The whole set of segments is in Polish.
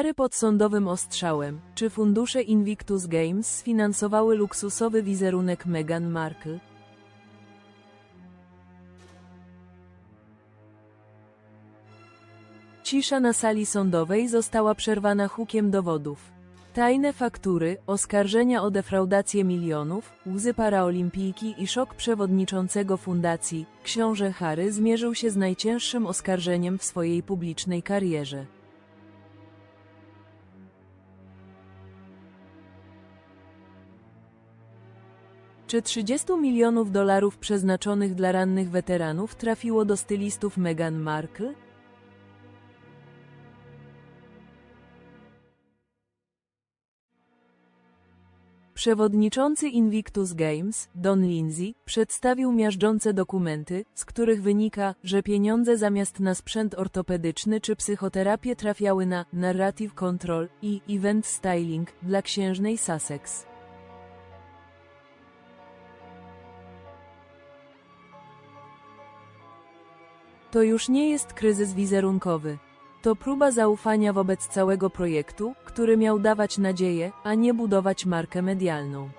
Harry pod sądowym ostrzałem. Czy fundusze Invictus Games sfinansowały luksusowy wizerunek Meghan Markle? Cisza na sali sądowej została przerwana hukiem dowodów. Tajne faktury, oskarżenia o defraudację milionów, łzy paraolimpijki i szok przewodniczącego fundacji, książę Harry zmierzył się z najcięższym oskarżeniem w swojej publicznej karierze. Czy 30 milionów dolarów przeznaczonych dla rannych weteranów trafiło do stylistów Meghan Markle? Przewodniczący Invictus Games, Don Lindsay, przedstawił miażdżące dokumenty, z których wynika, że pieniądze zamiast na sprzęt ortopedyczny czy psychoterapię trafiały na Narrative Control i Event Styling dla księżnej Sussex. To już nie jest kryzys wizerunkowy. To próba zaufania wobec całego projektu, który miał dawać nadzieję, a nie budować markę medialną.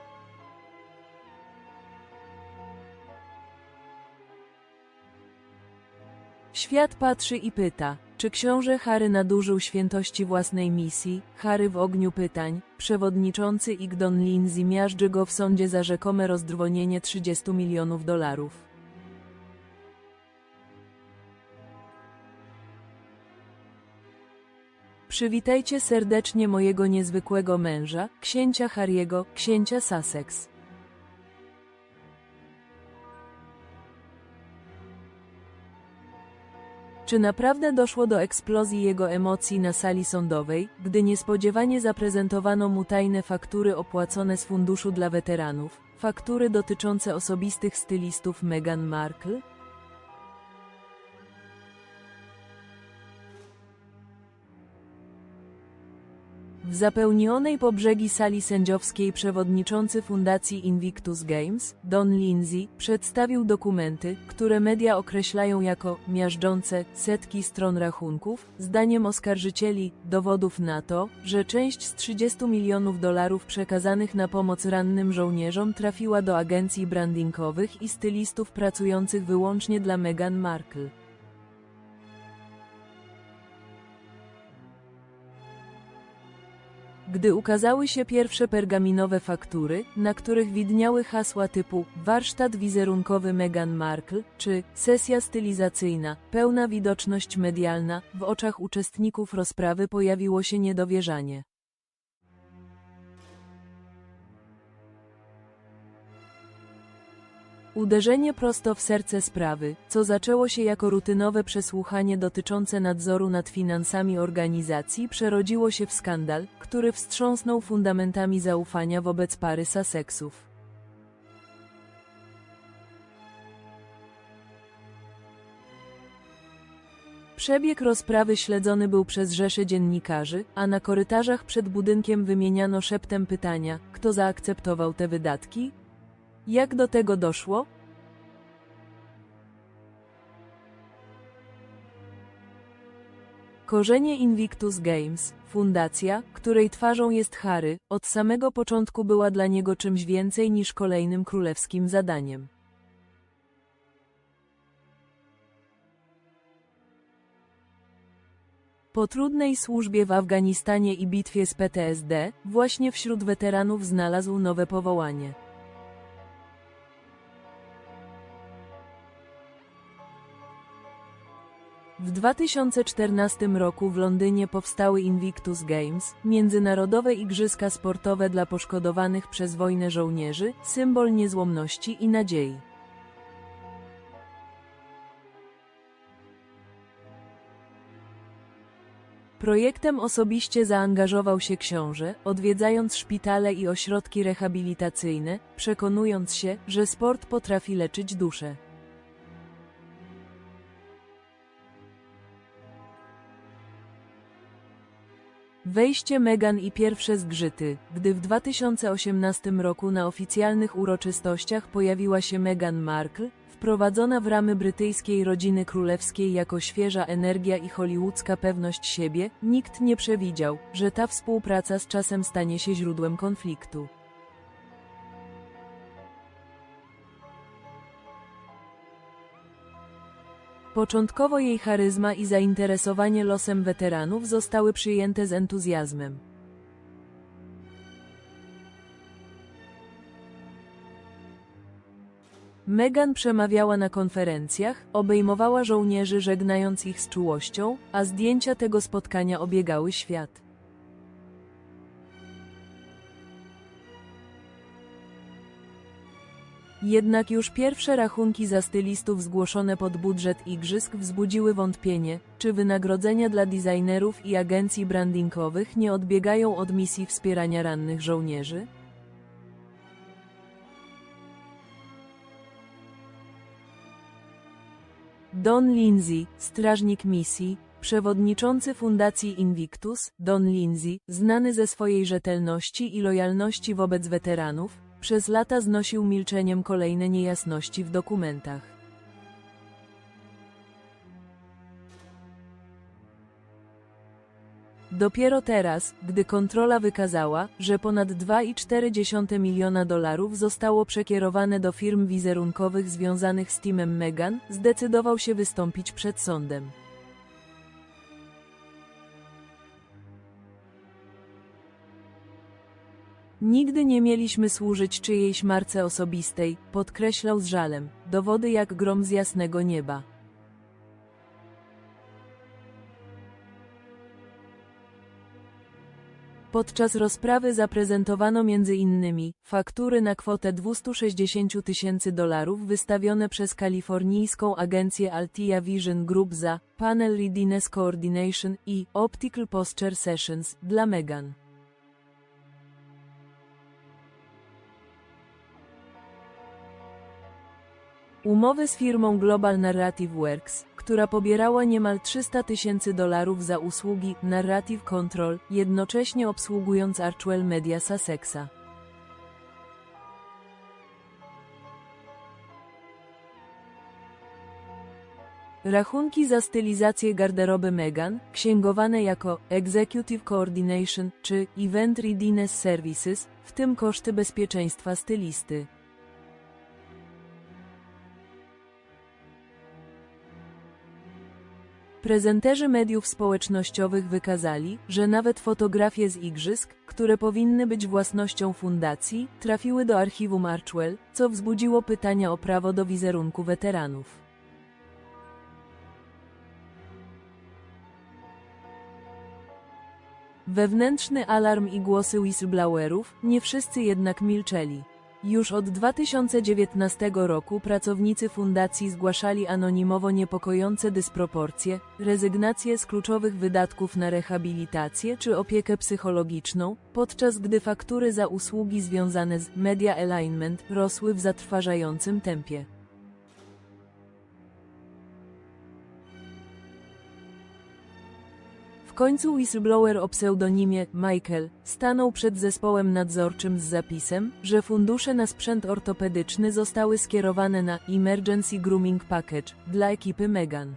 Świat patrzy i pyta, czy książę Harry nadużył świętości własnej misji, Harry w ogniu pytań, przewodniczący Igdon Lindsay miażdży go w sądzie za rzekome rozdrwonienie 30 milionów dolarów. Przywitajcie serdecznie mojego niezwykłego męża, księcia Harry'ego, księcia Sussex. Czy naprawdę doszło do eksplozji jego emocji na sali sądowej, gdy niespodziewanie zaprezentowano mu tajne faktury opłacone z funduszu dla weteranów, faktury dotyczące osobistych stylistów Meghan Markle? W zapełnionej po brzegi sali sędziowskiej przewodniczący Fundacji Invictus Games, Don Lindsay, przedstawił dokumenty, które media określają jako miażdżące setki stron rachunków, zdaniem oskarżycieli, dowodów na to, że część z 30 milionów dolarów przekazanych na pomoc rannym żołnierzom trafiła do agencji brandingowych i stylistów pracujących wyłącznie dla Meghan Markle. Gdy ukazały się pierwsze pergaminowe faktury, na których widniały hasła typu warsztat wizerunkowy Meghan Markle czy sesja stylizacyjna, pełna widoczność medialna, w oczach uczestników rozprawy pojawiło się niedowierzanie. Uderzenie prosto w serce sprawy, co zaczęło się jako rutynowe przesłuchanie dotyczące nadzoru nad finansami organizacji, przerodziło się w skandal, który wstrząsnął fundamentami zaufania wobec pary Sussexów. Przebieg rozprawy śledzony był przez rzesze dziennikarzy, a na korytarzach przed budynkiem wymieniano szeptem pytania, kto zaakceptował te wydatki, jak do tego doszło? Korzenie Invictus Games, fundacja, której twarzą jest Harry, od samego początku była dla niego czymś więcej niż kolejnym królewskim zadaniem. Po trudnej służbie w Afganistanie i bitwie z PTSD, właśnie wśród weteranów znalazł nowe powołanie. W 2014 roku w Londynie powstały Invictus Games, międzynarodowe igrzyska sportowe dla poszkodowanych przez wojnę żołnierzy, symbol niezłomności i nadziei. Projektem osobiście zaangażował się książę, odwiedzając szpitale i ośrodki rehabilitacyjne, przekonując się, że sport potrafi leczyć duszę. Wejście Meghan i pierwsze zgrzyty, gdy w 2018 roku na oficjalnych uroczystościach pojawiła się Meghan Markle, Wprowadzona w ramy brytyjskiej rodziny królewskiej jako świeża energia i hollywoodzka pewność siebie, nikt nie przewidział, że ta współpraca z czasem stanie się źródłem konfliktu. Początkowo jej charyzma i zainteresowanie losem weteranów zostały przyjęte z entuzjazmem. Meghan przemawiała na konferencjach, obejmowała żołnierzy żegnając ich z czułością, a zdjęcia tego spotkania obiegały świat. Jednak już pierwsze rachunki za stylistów zgłoszone pod budżet igrzysk wzbudziły wątpienie, czy wynagrodzenia dla designerów i agencji brandingowych nie odbiegają od misji wspierania rannych żołnierzy? Don Lindsay, strażnik misji, przewodniczący Fundacji Invictus, Don Lindsay, znany ze swojej rzetelności i lojalności wobec weteranów, przez lata znosił milczeniem kolejne niejasności w dokumentach. Dopiero teraz, gdy kontrola wykazała, że ponad 2,4 miliona dolarów zostało przekierowane do firm wizerunkowych związanych z teamem Meghan, zdecydował się wystąpić przed sądem. Nigdy nie mieliśmy służyć czyjejś marce osobistej, podkreślał z żalem, dowody jak grom z jasnego nieba. Podczas rozprawy zaprezentowano m.in. faktury na kwotę 260 tysięcy dolarów wystawione przez kalifornijską agencję Altia Vision Group za Panel Readiness Coordination i Optical Posture Sessions dla Megan. Umowy z firmą Global Narrative Works, która pobierała niemal 300 tysięcy dolarów za usługi Narrative Control, jednocześnie obsługując Archwell Media Sussexa. Rachunki za stylizację garderoby Meghan, księgowane jako Executive Coordination czy Event Readiness Services, w tym koszty bezpieczeństwa stylisty. Prezenterzy mediów społecznościowych wykazali, że nawet fotografie z igrzysk, które powinny być własnością fundacji, trafiły do archiwum Archwell, co wzbudziło pytania o prawo do wizerunku weteranów. Wewnętrzny alarm i głosy whistleblowerów, nie wszyscy jednak milczeli. Już od 2019 roku pracownicy fundacji zgłaszali anonimowo niepokojące dysproporcje, rezygnacje z kluczowych wydatków na rehabilitację czy opiekę psychologiczną, podczas gdy faktury za usługi związane z media alignment rosły w zatrważającym tempie. Końcu whistleblower o pseudonimie Michael stanął przed zespołem nadzorczym z zapisem, że fundusze na sprzęt ortopedyczny zostały skierowane na Emergency Grooming Package dla ekipy Megan.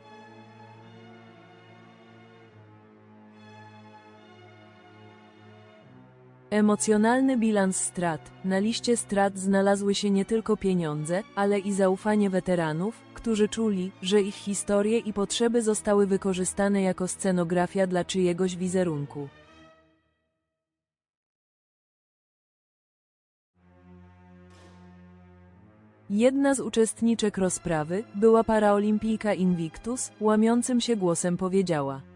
Emocjonalny bilans strat. Na liście strat znalazły się nie tylko pieniądze, ale i zaufanie weteranów, którzy czuli, że ich historie i potrzeby zostały wykorzystane jako scenografia dla czyjegoś wizerunku. Jedna z uczestniczek rozprawy, była paraolimpijka Invictus, łamiącym się głosem powiedziała –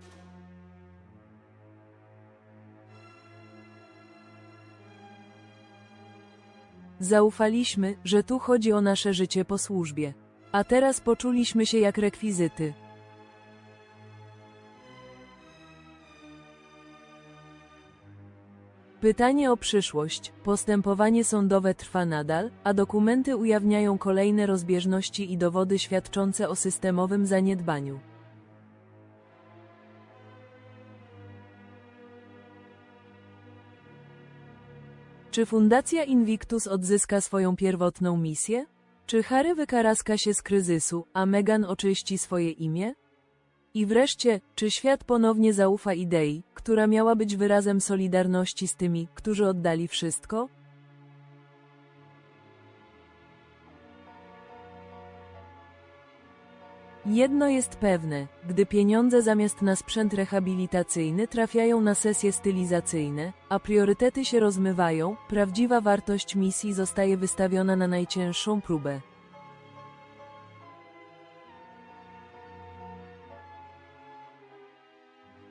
Zaufaliśmy, że tu chodzi o nasze życie po służbie. A teraz poczuliśmy się jak rekwizyty. Pytanie o przyszłość. Postępowanie sądowe trwa nadal, a dokumenty ujawniają kolejne rozbieżności i dowody świadczące o systemowym zaniedbaniu. Czy Fundacja Invictus odzyska swoją pierwotną misję? Czy Harry wykaraska się z kryzysu, a Meghan oczyści swoje imię? I wreszcie, czy świat ponownie zaufa idei, która miała być wyrazem solidarności z tymi, którzy oddali wszystko? Jedno jest pewne, gdy pieniądze zamiast na sprzęt rehabilitacyjny trafiają na sesje stylizacyjne, a priorytety się rozmywają, prawdziwa wartość misji zostaje wystawiona na najcięższą próbę.